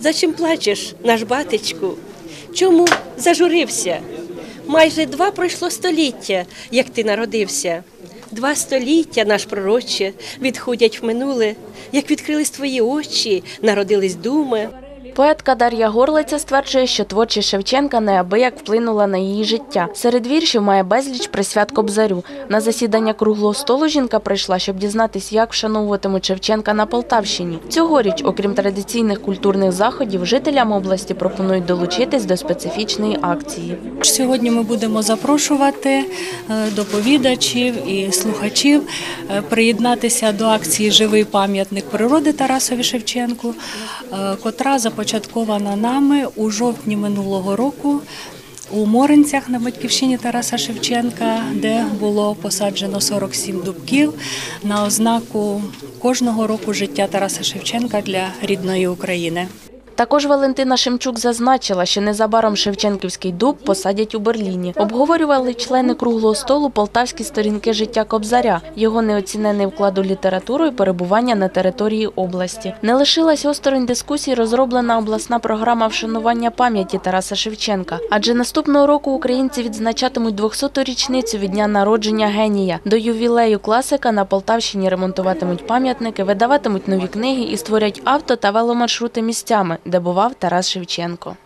За чим плачеш, наш батечку? Чому зажурився? Майже два пройшло століття, як ти народився. Два століття, наш пророче, відходять в минуле, як відкрились твої очі, народились думи. Поетка Дар'я Горлиця стверджує, що творчість Шевченка неабияк вплинула на її життя. Серед віршів має безліч присвят Кобзарю. На засідання круглого столу жінка прийшла, щоб дізнатись, як вшановуватимуть Шевченка на Полтавщині. Цьогоріч, окрім традиційних культурних заходів, жителям області пропонують долучитись до специфічної акції. Сьогодні ми будемо запрошувати е, доповідачів і слухачів е, приєднатися до акції Живий пам'ятник природи Тарасові Шевченку, е, котра започаткована нами у жовтні минулого року. У Моринцях на батьківщині Тараса Шевченка, де було посаджено 47 дубків на ознаку кожного року життя Тараса Шевченка для рідної України. Також Валентина Шемчук зазначила, що незабаром Шевченківський дуб посадять у Берліні. Обговорювали члени круглого столу полтавські сторінки життя Кобзаря, його неоцінений вклад у літературу і перебування на території області. Не лишилась осторонь дискусій розроблена обласна програма вшанування пам'яті Тараса Шевченка. Адже наступного року українці відзначатимуть 200-ту річницю від дня народження генія. До ювілею класика на Полтавщині ремонтуватимуть пам'ятники, видаватимуть нові книги і створять авто та веломаршрути місцями, де бував Тарас Шевченко.